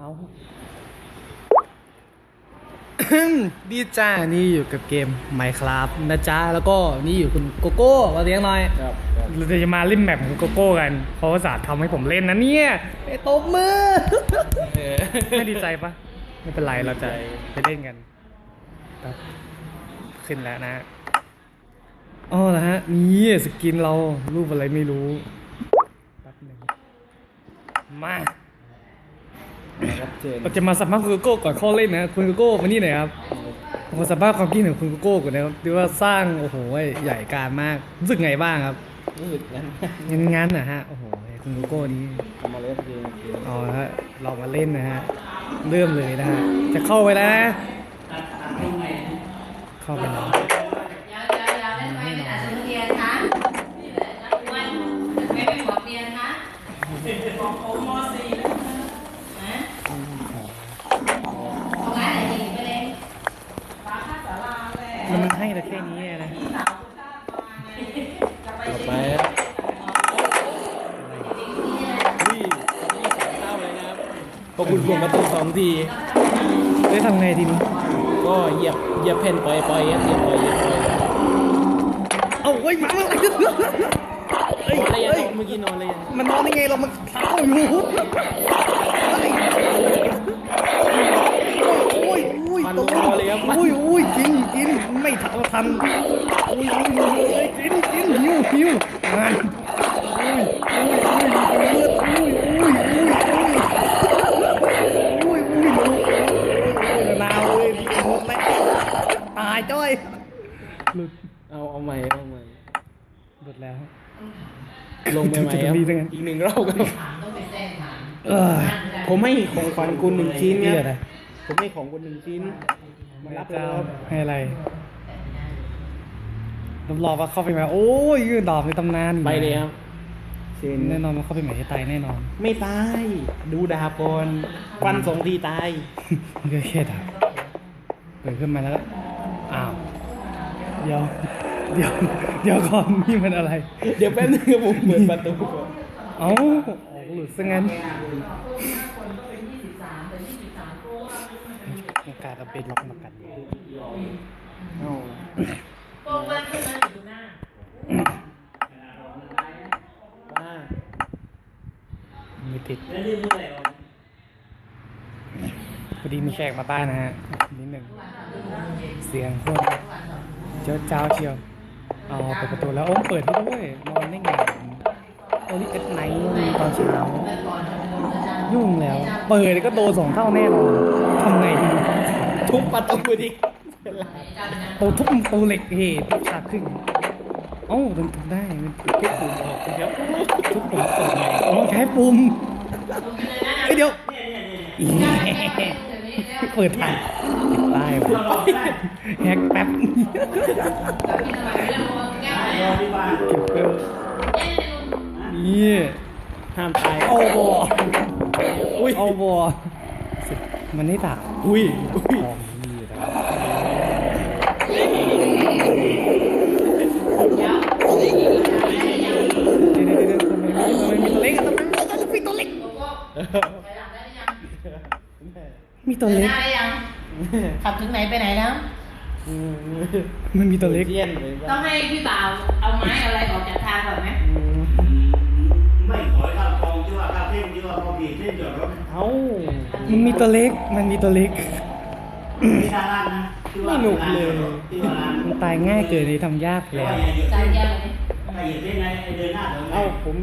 เอาดีจ้า นี่อยู่กับเกม Minecraft นะจ๊ะ แล้วก็นี่อยู่คุณโกโก้มาเลี้ยงหน่อย ครับเราจะมาเล่นแมปของโกโก้กันเขาภาษาห์ทำให้ผมเล่นนะเนี่ยไอ้ตบมือเออไม่ดีใจปะไม่เป็นไร เราจะไปเล่นกันครับขึ้นแล้วนะอ๋อแล้วฮะ นี่สกินเรารูปอะไรไม่รู้แป๊บหนึงมาครับ เชิญเราจะมาสัมภาษณ์คุณโกโก้ก่อนเข้าเล่นนะคุณโกโก้มานี่หน่อยครับมาสัมภาษณ์ความคิดเห็นของคุณโกโก้ก่อนนะครับที่ว่าสร้างโอ้โหใหญ่การมากรู้สึกไงบ้างครับรู้สึกงั้นงั้นงั้นนะฮะโอ้โหคุณโกโก้นี้เอามาเล่นเกมเกมเอาละฮะลองมาเล่นนะฮะเริ่มเลยนะฮะจะเข้าไปแล้วนะเข้าไปแล้ว พอคุณกดประตูสองทีเฮ้ทำไงทีนี้ก็เหยียบเหยียบแผ่นปล่อยปล่อยเหยียบปล่อยเหยียบปล่อยเอาเฮ้ยมันอะไรเฮ้ยนอนเลยยังเฮ้ยเมื่อกี้นอนเลยยังมันนอนได้ไงเรามันเท้าอยู่เฮ้ยโอ้ยโอ้ยฟันตกคอเลยครับโอ้ยโอ้ยกินกินไม่ทันทันโอ้ยโอ้ยโอ้ยโอ้ยกินกินหิวหิวงานายจ้อยหลุดเอาเอาใหม่เอาใหม่หลุดแล้ว ลงไปใหม่ครับจะดีจังงั้นอีกหนึ่งรอบครับต้องไปแจ้งถามเออผมให้ของขวัญคุณหนึ่งชิ้นนี่คอะไรรับผมให้ของคุณหนึ่งชิ้นมารับเลยเจ้าครับให้อะไรรับรองว่าเข้าไปไหมโอ้ยยืนดอกในตำนานไปเลยครับเชิญแน่นอนว่าเข้าไปไหนให้ตายแน่นอน ไม่ตาย ดูดาบก่อนฟันสองทีตายมันก็แค่ดาบเปิดขึ้นมาแล้วก็อ้าวเดี๋ยวเดี๋ยวเดี๋ยวก่อนนี่มันอะไร เดี๋ยวแป๊บนึงครับผมเปิดประตูก่อนเอ้าออกหลุดซะงั้นอากาศเอาเป็นล็อกมากัดเอาโป้งมากขึ้นมาอยู่หน้าบ้าไม่ติดพอดีมีแขกมาบ้านนะฮะนิดหนึ่งเสียงคน เจ้าเจ้าเชียวเอาเปิดประตูแล้วโอ้เปิดให้ด้วยนอนได้ไงโอ้นี่เอ็ดไนท์ตอนเช้ายุ่งแล้ว เปิดก็โดนสองเท่าแน่นอนทำไงดีทุบประตูดิโตทุบโตเหล็กเหตุขาดครึ่งเอ้าถึงทุบได้มันทุบปุ่มออกนะครับทุบปุ่มเปิดไงอ๋อใช้ปุ่มเอ้ยเดี๋ยวอีแหม่ เปิดทันได้ว่ะแฮกแป๊บเก็บเกิลนี่ห้ามตายเอาบออุ้ยเอาบอสิมันไม่ตักอุ้ยอุ้ยของดีนะเดี๋ยวเดี๋ยวเดี๋ยวทำไมทำไมมีตัวเล็กอะทำไมมีตัวเล็ก มีตัวเดินเล็หกน้าได้ยัง ขับถึงไหนไปไหนแล้วอืมมันมีตัวเล็ก เยี่ยนเลยต้องให้พี่บ่าวเอาไม้เอาอะไรออกจากทางก่อนไหมอืมไม่ขอให้เข้ากองที่ว่าเข้าเท่งที่ว่าเขาบีบเส้นเดือดรถเอ้ามันมีตัวเล็ก มันมีตัวเล็ก ไม่ได้ร้านนะที่ว่าไม่หนุกเลย ที่ว่าร้านมันตายง่ายเกินเลยทำยากที่แล้ว่าวอย่าเหยียบใจเส้นแก้วเลยถ้าเหยียบเส้นไงไอ้เดินหน้าเดินหเอ้าน้าผม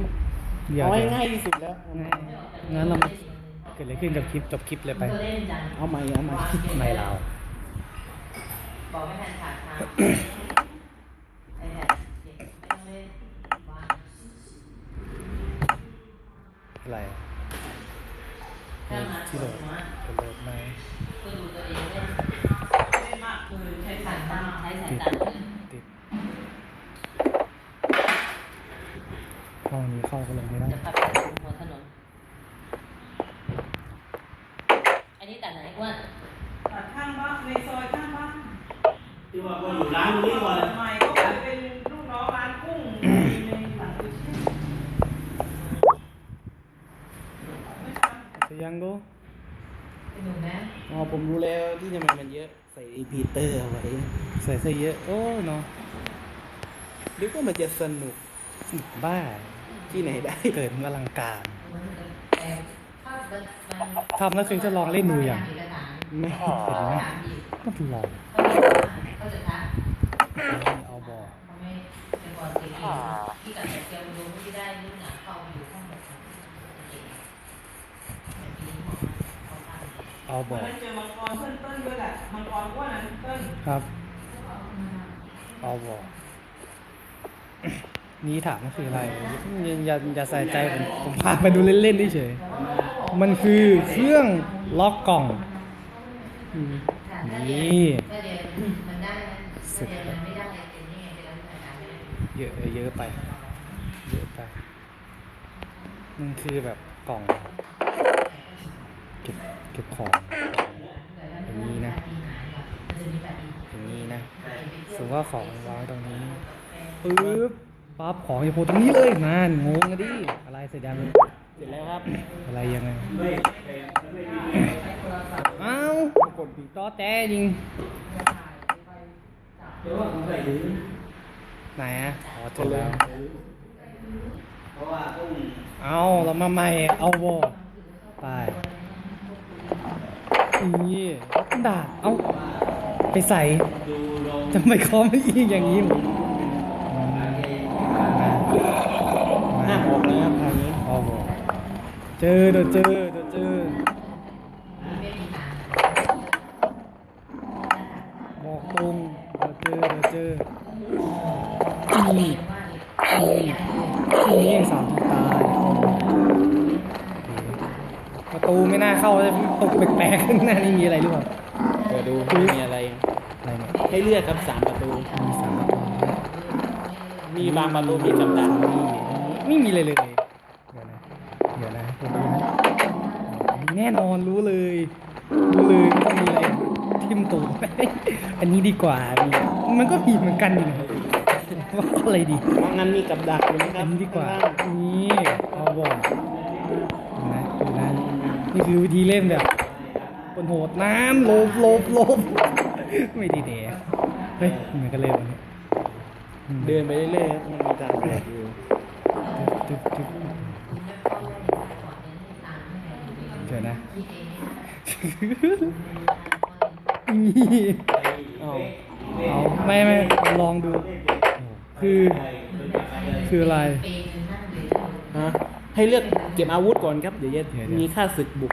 เดี๋ยวเอาให้เดี๋ยวง่ายที่สุดแล้วง่ายงั้นเรามา เกิดอะไรขึ้นกับคลิปจบคลิปเลยไปตัวเล่นจังเอาใหม่เอาใหม่ไม่เราบอกไม่ทันขาดทางไอ้เนี่ยเด็กไม่ต้องเล่นวางอะไรข้างหลังที่โหลดหัวโหลดไหมก็ดูตัวเองเล่นไม่มากคือใช้สายตาใช้สายตาขึ้นติดห้องนี้เข้าก็ลงไม่ได้ จะขับไปถึงหัวถนน อันนี้ตัดไหนอ้วน ตัดข้างบ้านในซอยข้างบ้าน ที่ว่าก็อยู่ร้านนี้ก่อนใหม่ก็ไปเป็นลูกน้องร้านกุ้งในหลังกุเชี่ยจะยังดูเหนูนะอ๋อผมรู้แล้วที่ทำไมมันเยอะใส่รีพีเตอร์เอาไว้ใส่เสื้อเยอะโอ้เนาะนึกว่ามันจะสนุกบ้าที่ไหนได้เกิดมันอลังการแต่ถ้ามันทำแล้วเคยจะลองเล่นดูอย่างเอกสารไม่เห็นไหมถามอีกต้องลอง เขาจะทักเอาบอเขาไม่เป็นก่อนเก่งที่กับเกียวดูที่ได้รุ่นหนังเข้าอยู่ข้างบนเก่งแบบนี้เขาทำเอาบอมันเจอมังกรเพิ่นเติ้ลด้วยแหละมังกรอ้วนนั้นเติ้ลครับ เอาบอนี่ถามมันคืออะไรอย่าอย่าอย่าใส่ใจผมผมพาไปดูเล่นๆเฉยๆมันคือเครื่องล็อกกล่องอืมนี่ ถ้าเรียนมันได้ถ้าเรียนมันไม่ได้เป็นนี่ไงเป็นอาจารย์ไม่ได้เยอะเยอะไป เยอะไป มันคือแบบกล่อง เก็บเก็บของอย่างนี้นะอย่างนี้นะสมมติว่าของวางตรงนี้ปึ๊บปั๊บของจะโผล่ตรงนี้เลยนานงงอะดิอะไรเสร็จยังเสร็จแล้วครับ อะไรยังไงเอ้าวกดต่อแต่จริง ไหนอะอ๋อเจอแล้วเพราะว่าต้องเอาเรามาใหม่ เอาโบไปนี่ดาบเอาไปใส่ดูลงทำไมเขาไม่ยิงอย่างนี้หมดห้ามออกนะครับทางนี้เอาโบเจอเดี๋ยวเจอเดี๋ยวเจอ ตูไม่น่าเข้าเลยตกแปลกๆข้างหน้านี่มีอะไรหรือเปล่าเปิดดูไม่มีอะไร อะไรเนี่ยให้เลือกครับสามประตู มีสามประตูด้วยมีบางประตูมีกำดักไม่มีเลยเลย เดี๋ยวนะ เดี๋ยวนะเดี๋ยวดูนะอันนี้แน่นอนรู้เลยรู้เลยไม่ต้องมีอะไรทิมตูดอันนี้ดีกว่ามีมันก็ผิดเหมือนกันนี่นะว่าอะไรดีเพราะงั้นมีกับดักอยู่นะคอัรับนนี้ดีกว่าข้งล่งนี่เอาบอกดูนะดูนะ นี่คือวิธีเล่นแบบคนโหดน้ำโลบโลบโลบไม่ดีเดะเฮ้ยเหมือนกันเลยวันนี้อืมเดินไปเรื่อยๆครับมันมีทางแยกอยู่ตึ๊บตึ๊บเดี๋ยวนะนี่เอาเอาไม่ไม่ลองดู คือ คืออะไรฮะให้เลือก เก็บอาวุธก่อนครับเดี๋ยวจะเดี๋ยวๆมีค่าศึกบุก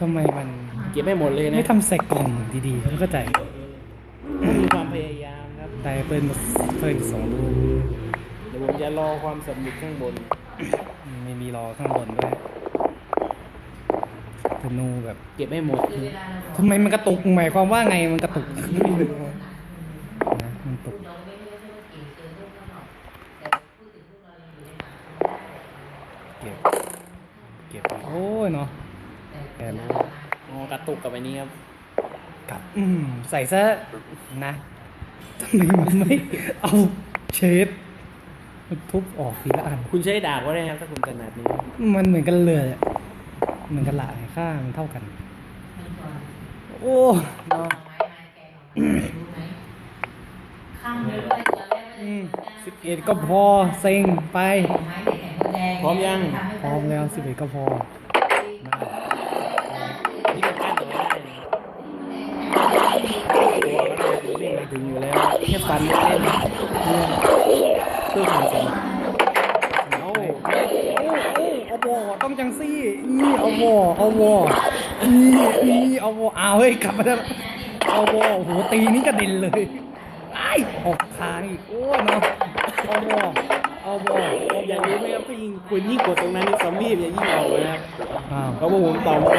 ทำไมมันเก็บให้หมดเลยนะไม่ทำใส่กล่องดีๆไม่เข้าใจต้องมีความพยายามครับแต่เปิ้ลเปิ้ลสองลูกเดี๋ยวผมจะรอความสำเร็จข้างบน ไม่มีรอข้างบนด้วยธนูแบบเก็บให้หมดทำไมมันกระตุกหมายความว่าไงมันกระตุกนะมันตกเก็ เก็บโอ้ยเนาะแอนอ๋อกระตุกกับอันนี้ครับกลับอืมใส่ซะนะทำไมมันไม่เอาเชดมันทุบออกทีละอัน คุณใช้ดาบก็ได้ครับถ้าคุณถนัดนี้ มันเหมือนกันเลยอะเหมือนกันละค่ามันเท่ากัน โอ้เนาะข้ามเลยด้วยตอนแรกอืม สิบเอ็ดก็พอเซ็งไปไม้แข็งแดงพร้อมยังพร้อมแล้วสิบเอ็ดก็พอนี่ก็กั้นเอาไว้ได้นะตัวก็ได้ตัววิ่งไปถึงอยู่แล้วแค่ฟันเล่นๆเพื่อเพื่อความสนุกเอาโอ้โอ้เอาวอต้องจังซี่นี่เอาวอเอาวอนี่นี่เอาวออ้าวเฮ้ยกลับมาแล้วเอาวอโอ้โหตีนี่กระเด็นเลยไอ้ออกทางอีกโอ้ย เนาะเอาวอเอาวออยากรู้ไหมครับถ้ายิงคุณยิ่งกดตรงนั้นนี่ซอมบี้จะยิ่งออกนะครับอ้าวเพราะว่าผมตอบมา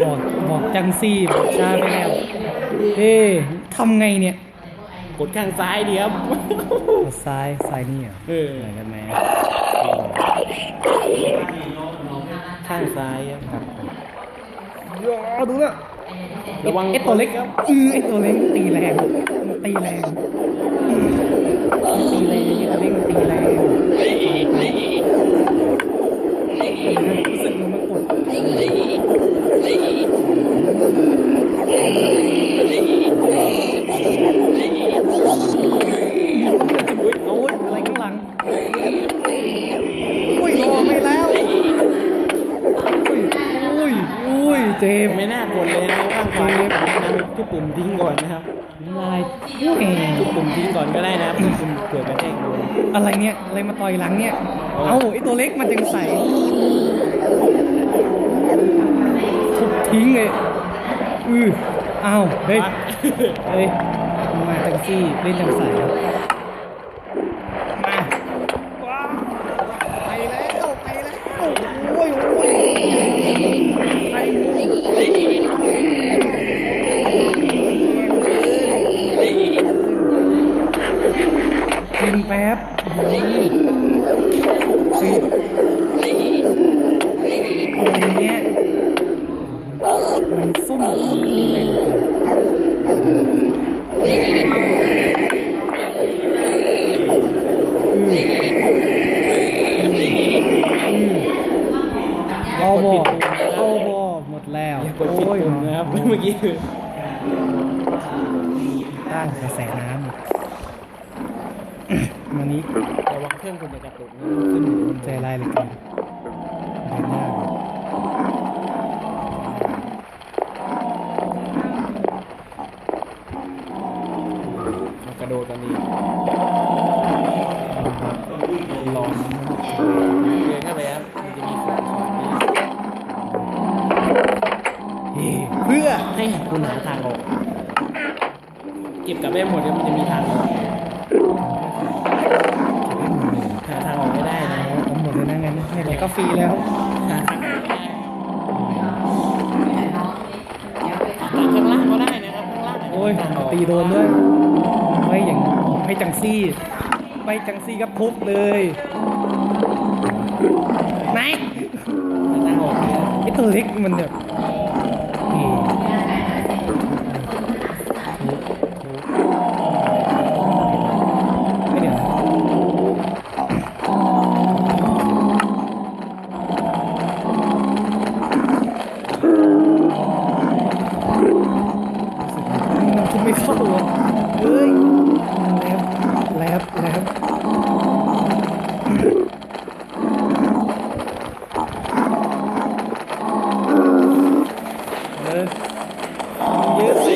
บอกบอกจังซี่บอกช้าไปแล้วเอ๊ะทำไงเนี่ย กดข้างซ้ายดีครับเอาซ้ายซ้ายนี่เหรอเออไหนกันไหมข้างซ้ายครับยอดูนะ ระวังไอ้ตัวเล็กอือไอ้ตัวเล็กตีแรงตีแรงตีแรงไอตัวเล็กตีแรงรู้สึกมันมากดเอาอะไรข้างหลังอุ้ยรอไม่แล้วอุ้ยอุ้ยอุ้ยเจ็บไม่น่ากดเลยนะางขวาเนี่ยผมแนะนำทุกปุ่มทิ้งก่อนนะครับลายแหมทุกปุ่มทิ้งก่อนก็ได้นะครับทุกปุ่มเกิดกระแทกโดน อะไรเนี่ยอะไรมาต่อยหลังเนี่ย เอ้าไอตัวเล็กมันยังใส่ทุบทิ้งเลยอืออ้าวเฮ้ย เฮ้ยมาจังซี่เล่นจังใสครับมาว้าวไปแล้วไปแล้วโอ้ยโอ้ยไปกินแป๊บสิอะไรเนี้ยมันส้มเลยเอาบอเอาบอหมดแล้ว อย่ากดผิดปุ่มนะครับเมื่อ กี้คือต้านกระแสน้ำวันนี้ระวังเครื่องคุณจะกระตุกขึ้นใจร้ายเลยครับดินหน้าเลย กระโดดกันดีลองเดินเข้าไปครับมันจะมีของของนี้ เฮ้เพื่อ ให้คุณหาทางออก เก็บกลับได้หมดแล้วมันจะมีทางออกหาทางออกไม่ได้นะผมหมดเลยนะงั้นไหนๆก็ฟรีแล้วหาทางออกไม่ได้แต่น้องนี่เดี๋ยวไปตามข้างล่างก็ได้นะครับข้างล่างโอ้ยทางออกตีโดนด้วยไม่อย่างไม่จังซี่ไม่จังซี่กับทุบเลยไหนหาทางออกไม่ได้ไอตัวเล็กมันแบบเฮ้ไม่เดี๋ยวมันทุบไม่เข้าเลยเฮ้ยแลบแลบแลบเออเยอะสิ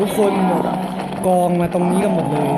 ทุกคนกองมา ตรงนี้กันหมดเลย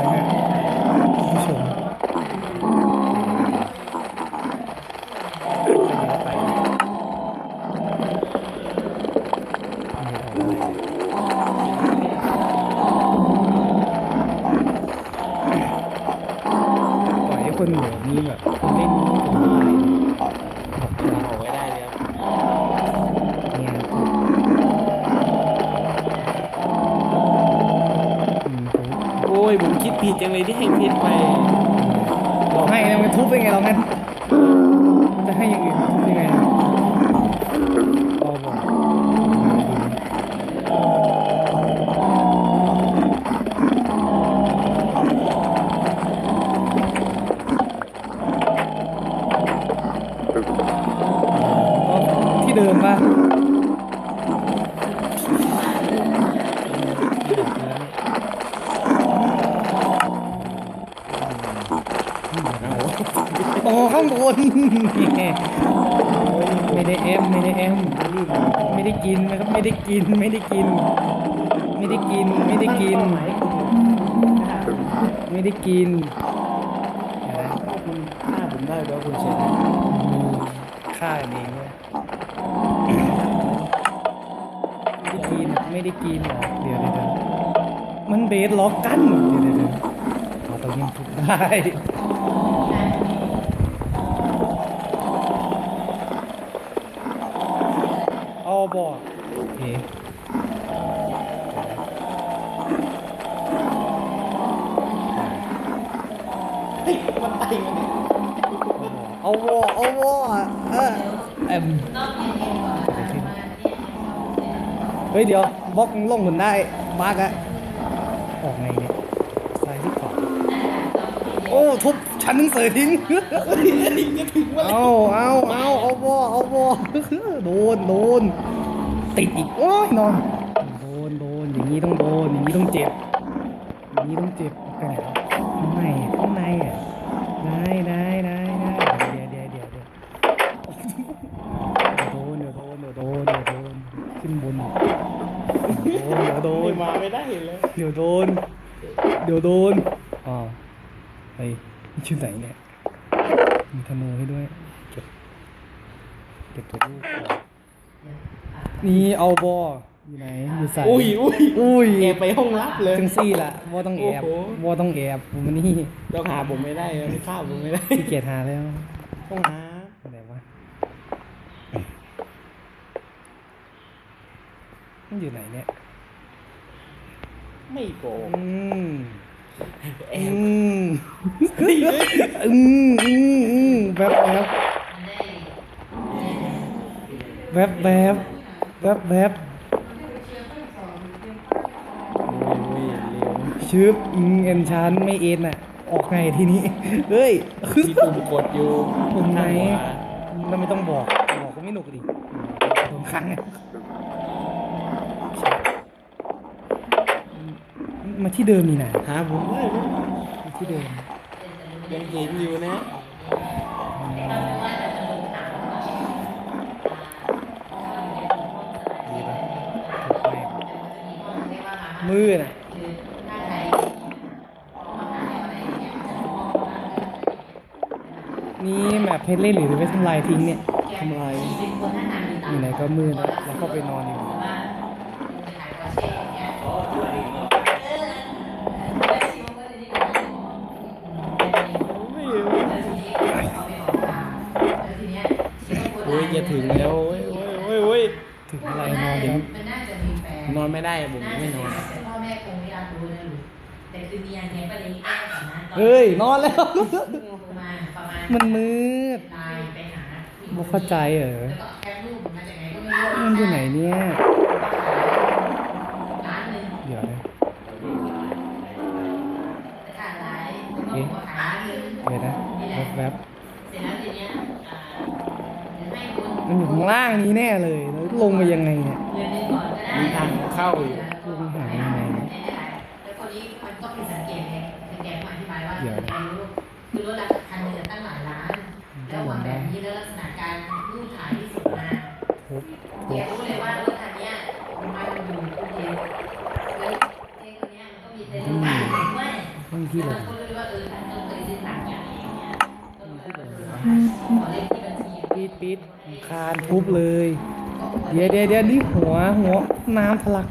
ไม่ได้กินนะครับไม่ได้กินไม่ได้กิน ไม่ได้กินไม่ได้กิน ไม่ได้กินถ้าผมได้แล้วคุณเชนฆ่ากันเองด้วยไม่ได้กินไม่ได้กินหรอเดี๋ยวเดี๋ยวเดี๋ยวมันเบสล็อกกันเดี๋ยวเดี๋ยวเดี๋ยวเอาตรงนี้ถูกได้ เอาบอกโอเคเอาวอเอาวอเออเอ็มเฮ้ยเดี๋ยวบล็อกลงหุ่นได้มาร์กอะออกไงเนี่ยซ้ายที่ขวาโอ้ทุบชั้นหนังสือทิ้งเอาเอาเอาเอาวอเอาวอโดนโดน ติดอีกโอ้ยนอนโดนโดนอย่างนี้ต้องโดนอย่างนี้ต้องเจ็บอย่างนี้ต้องเจ็บไปไหนแล้วข้างในข้างในอะได้ได้ได้ได้เดี๋ยวเดี๋ยวเดี๋ยวเดี๋ยวโดนเดี๋ยวโดนเดี๋ยวโดนเดี๋ยวโดนขึ้นบนเดี๋ยวโดนมาไม่ได้เลยเดี๋ยวโดนเดี๋ยวโดนอ๋อเฮ้ยนี่ชื่อไหนเนี่ยมีธนูให้ด้วย เก็บ เก็บตัวลูกก่อน นี่เอาบออยู่ไหนอยู่ใส่อุ้ยอุ้ยอุ้ยแอบไปห้องลับเลยจังซี่ล่ะบอต้องแอบโอ้โห บอต้องแอบผมมานี่ต้องหาผมไม่ได้ไม่ฆ่าผมไม่ได้ขี้เกียจหาแล้วต้องหาอะไรวะมันอยู่ไหนเนี่ยไม่โกงอืมแออืบมอืมอืมอืมแวบแวบแวบแวบ แวบแวบโอ้ยเร็วชืบอิงเอ็นชานไม่เอ็นอะ ออกไงทีนี้ เฮ้ยมีปุ่มกดอยู่ปุ่มไหนข้างขวาเราไม่ต้องบอก บอกก็ไม่หนุกดิโดนครั้งอะมาที่เดิมนี่นะหาผมได้ไหมมาที่เดิมยังเห็นอยู่นะ มือน่ะนี่แบบเพชรเล่นหรือไปทำลายทิ้งเนี่ยทำลายอยู่ไหนก็มืดแล้วแล้วก็ไปนอนอยู่โอ้ยจะถึงแล้ว ไม่ได้ผมไม่นอนพ่อแม่คงไม่รับรู้นะลูกแต่คือเมียเนี่ยประเด็นแก้ก่อนนะตอนเฮ้ยนอนแล้วประมาณประมาณมันมืดไลน์ไปหาบ่เข้าใจเหรอแล้วก็แคปรูปมาจากไหนก็ไม่รู้มันอยู่ไหนเนี่ยร้านหนึ่งเดี๋ยวนะขาดไลน์แล้วก็บอกว่าขายร้านหนึ่งเดี๋ยวนะแวบเสร็จแล้วทีเนี้ยอ่าเดี๋ยวให้คุณๆมันอยู่ข้างล่างนี้แน่เลยแล้วลงไปยังไงเนี่ย มีทางเข้าอยู่ลงหายังไงเนี่ยแล้วคนนี้มันต้องมีสังเกตไงสังเกตมาอธิบายว่าเดี๋ยวนะคือรถราคาคันนึงตั้งหลายล้าน แล้ววางแบบนี้แล้วลักษณะการรูปถ่ายที่สุดมาทุบแกรู้เลยว่ารถคันนี้มันมาอยู่ทุกเย็นแล้วเจ๊คนนี้มันก็มีเต็นท์ด้วยไม่มีที่ลแล้วงก็รู้ว่าเออท่านเคยซื้อหนังอย่างอย่างเงี้ยก็เลยขอเลขที่บัญชีปิดปิดคานทุบเลย เดี๋ยวเดี๋ยวเดี๋ยวนี่หัวหัวน้ำทะลัก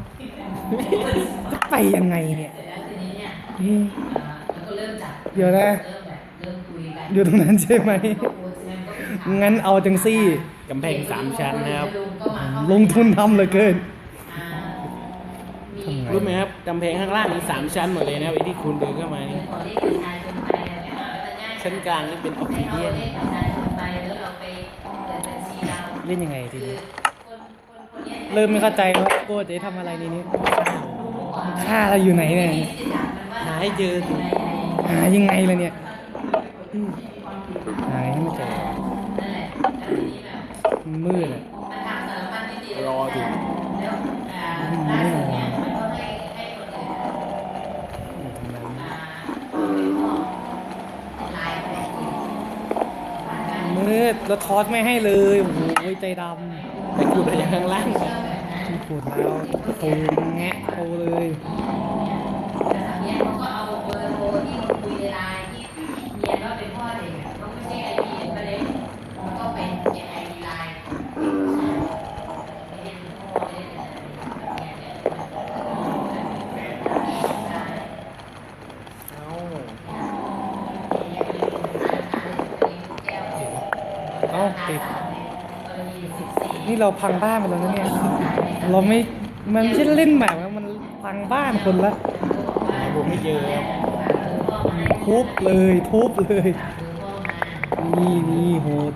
จะไปยังไงเนี่ยเสร็จแล้วทีนี้เนี่ยเอ๊ะอ่าแล้วก็เริ่มจับเดี๋ยวนะเริ่มแบบเริ่มคุยกันอยู่ตรงนั้นใช่ไหมก็โพสต์นั้นก็เป็นข่าวงั้นเอาจังซี่กำแพงสามชั้นนะครับ ลงทุนทำเหลยเกินอ่ามีทำไง รู้ไหมครับกำแพงข้างล่างมีสามชั้นหมดเลยนะครับไอ้ที่คุณเดินเข้ามานี่ขอเลขประชาชนไปอะไรเงี้ยแล้วจะง่ายชั้นกลางนี่เป็นออกให้ซิเอาเดียนเลขประชาชนไปแล้วเราไปเปิดบัญชีเราเล่นยังไงทีคือนี้คนคนคน เนี้ยเริ่มไม่เข้าใจแล้วโก้จะทำอะไรนี่นี่ฆ่าเราอยู่ไหนเนี่ยที่จะจับมันว่าหาให้เจอถึงหายังไงล่ะเนี่ยอืมหาให้ไม่เจอนั่นแหละแล้วทีนี้แบบมันมืดอะมันทำสารพัดนิติรอถึงแล้วอ่าล่าสุดเนี่ยมันก็ให้ให้คนอื่นอยู่ตรงนั้นอ่าไลน์ไปคุยผ่านการมืดแล้วทอสไม่ให้เลยโอ้โหใจด แต่คุณอะไรข้างล่างเชื่อแบบนั้นำปวดแล้วประตูแงะโตเลย นี่เราพังบ้านไปแล้วนะเนี่ย เราไม่ มันไม่ใช่เล่นแบบนะมันพังบ้านคนละหาผมไม่เจอครับทุบเลยทุบเลย นี่นี่โหด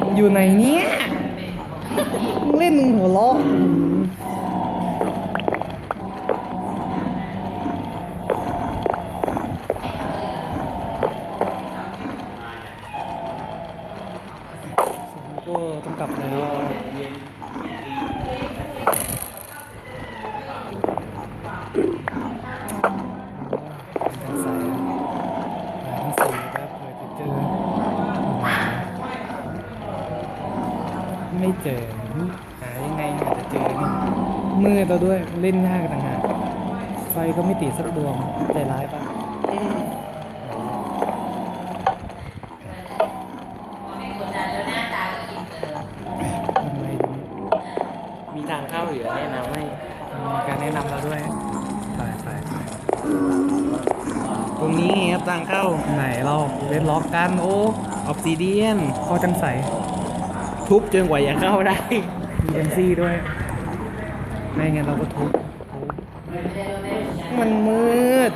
มันอยู่ไหนเนี่ยมึงเล่นมึงหัวเราะอื้อหือโอ้ต้องกลับแล้วกันใส่หาทั้งสี่ครับเผื่อจะเจอ ไม่เจอ หายังไงอาจจะเจอนี่มืดเราด้วยเล่นยากต่างหากไฟก็ไม่ ติดสักดวงใจร้ายปะพอไม่กดดันแล้วหน้าตาก็อินเตอร์ทำไมถึงมีทางเข้าเหลือแนะนำให้มีการแนะนำเราด้วยไปไปไปตรงนี้ครับทางเข้าไหนเราเล่นล็อกกันโอ้ออฟซิเดียนข้อจังใสทุบจนกว่าจะเข้าได้มีเอ็นซี่ด้วยไม่งั้นเราก็ทุบทุบไมันมืด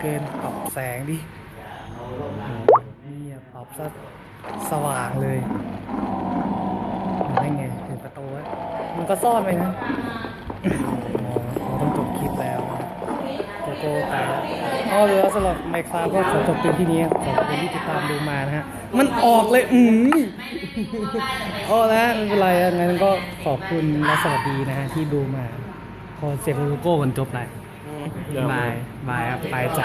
เกินปรับแสงดินี่อะปรับซะสว่างเลยได้ไงถึงประตูไว้มันก็ซ่อนไปนะต้องจบคลิปแล้วโกโก้แล้วอ๋อเลือสำหรับไมค์คลาก็ขอจบเพียงที่นี้ขอบคุณที่ติดตามดูมานะฮะ มันออกเลย อืมอ๋อแล้วไม่เป็นไรงั้นก็ขอบคุณและสวัสดีนะฮะที่ดูมาพอเสร็จโลโก้มันจบเลย บายบายครับไปจ้ะ